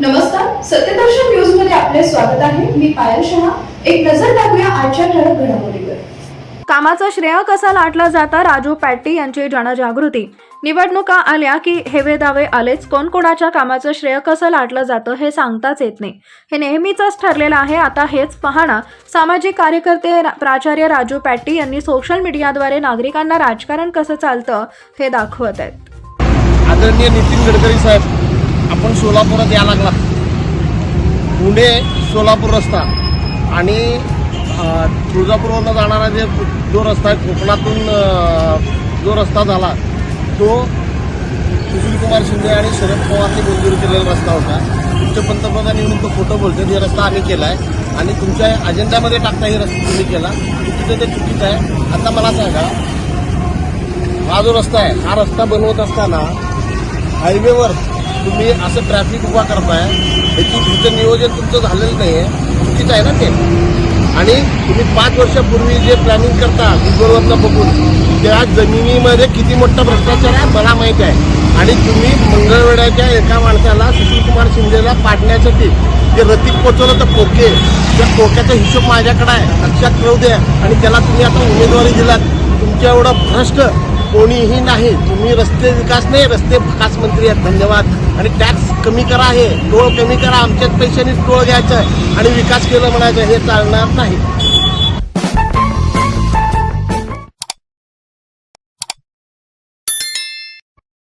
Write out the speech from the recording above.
नमस्कार सत्यदर्शन न्यूजमध्ये आपले स्वागत आहे. मी पायल शहा. एक नजर टाकूया आजच्या ठळक घडामोडीवर. कामाचं श्रेय कसा लाटलं जातं राजू पॅटी यांची जनजागृती. निवडणुका आल्या की हेवे दावे आलेच कोण कोणाच्या कामाचं श्रेय कसं लाटलं जातं हे सांगताच येत नाही. हे नेहमीचंच ठरलेलं आहे. आता हेच पाहणं सामाजिक कार्यकर्ते प्राचार्य राजू पॅटी यांनी सोशल मीडियाद्वारे नागरिकांना राजकारण कसं चालतं हे दाखवत आहेत. आदरणीय नितीन गडकरी साहेब आपण सोलापुरात या लागला पुणे सोलापूर रस्ता आणि तुळजापूरवरनं जाणारा जे जो रस्ता आहे कोकणातून जो रस्ता झाला तो सुशीलकुमार शिंदे आणि शरद पवारने मंजूर केलेला रस्ता होता. तुमचे पंतप्रधान येऊन तो फोटो बोलते हे रस्ता आम्ही केला आहे आणि तुमच्या अजेंडामध्ये टाकता हे रस्ता तुम्ही केला. चुकीचं ते चुकीचं आहे. आता मला सांगा हा जो रस्ता आहे हा रस्ता बनवत असताना हायवेवर तुम्ही असं ट्रॅफिक उभा करताय याची तुमचं नियोजन तुमचं झालेलं नाही आहे चुकीचं आहे ना ते? आणि तुम्ही पाच वर्षापूर्वी जे प्लॅनिंग करता गुगलवरनं बघून त्या जमिनीमध्ये किती मोठा भ्रष्टाचार आहे मला माहीत आहे. आणि तुम्ही मंगळवेड्याच्या एका माणसाला सुशीलकुमार शिंदेला पाडण्यासाठी जे रतीक पोचवलं तर पोके त्या पोक्याचा हिशोब माझ्याकडे आहे. लक्षात ठेवू द्या. आणि त्याला तुम्ही आता उमेदवारी दिलात. तुमच्या एवढं भ्रष्ट कोणीही नाही. तुम्ही रस्ते विकास नाही रस्ते विकास मंत्री आहेत. धन्यवाद. आणि टॅक्स कमी करा हे. टोळ कमी करा. आमच्याच पैशाने टोळ घ्यायचं आहे. आणि विकास केलं म्हणायचं हे चालणार नाही.